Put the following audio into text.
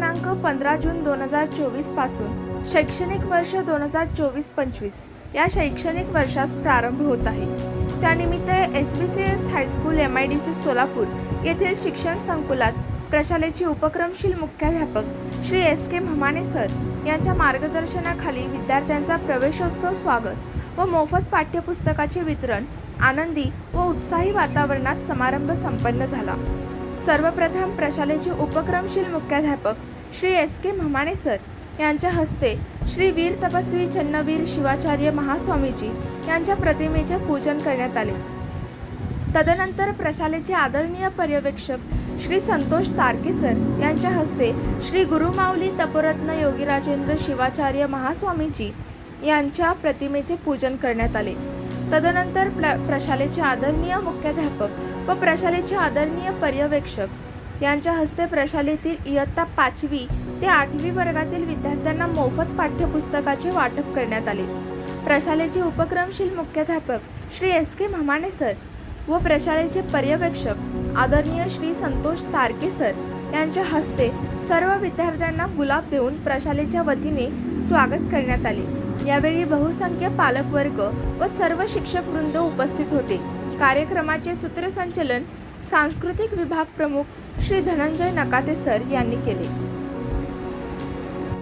दिनांक पंधरा जून दोन हजार चोवीसपासून शैक्षणिक वर्ष दोन हजार चोवीस पंचवीस या शैक्षणिक वर्षास प्रारंभ होत आहे. त्यानिमित्त S B C S high school M I D C Solapur येथील शिक्षण संकुलात प्रशालेचे उपक्रमशील मुख्याध्यापक Shri S K Bhamane sir यांच्या मार्गदर्शनाखाली विद्यार्थ्यांचा प्रवेशोत्सव स्वागत व मोफत पाठ्यपुस्तकाचे वितरण आनंदी व उत्साही वातावरणात समारंभ संपन्न झाला. सर्वप्रथम प्रशालेचे उपक्रमशील मुख्याध्यापक Shri S K Mhamane sir यांच्या हस्ते श्री वीर तपस्वी चन्नवीर शिवाचार्य महास्वामीजी यांच्या प्रतिमेचे पूजन करण्यात आले. तदनंतर प्रशालेचे आदरणीय पर्यवेक्षक श्री संतोष तारके सर यांच्या हस्ते श्री गुरुमाऊली तपोरत्न योगीराजेंद्र शिवाचार्य महास्वामीजी यांच्या प्रतिमेचे पूजन करण्यात आले. तदनंतर प्र प्रशालेचे आदरणीय मुख्याध्यापक व प्रशालेचे आदरणीय पर्यवेक्षक यांच्या हस्ते प्रशालेतील इयत्ता पाचवी ते आठवी वर्गातील विद्यार्थ्यांना मोफत पाठ्यपुस्तकाचे वाटप करण्यात आले. प्रशालेचे उपक्रमशील मुख्याध्यापक Shri S K Mhamane sir व प्रशालेचे पर्यवेक्षक आदरणीय श्री संतोष तारके सर यांच्या हस्ते सर्व विद्यार्थ्यांना गुलाब देऊन प्रशालेच्या वतीने स्वागत करण्यात आले. यावेळी बहुसंख्य पालकवर्ग व सर्व शिक्षक वृंद उपस्थित होते. कार्यक्रमाचे सूत्रसंचलन सांस्कृतिक विभाग प्रमुख श्री धनंजय नकाते सर यांनी केले.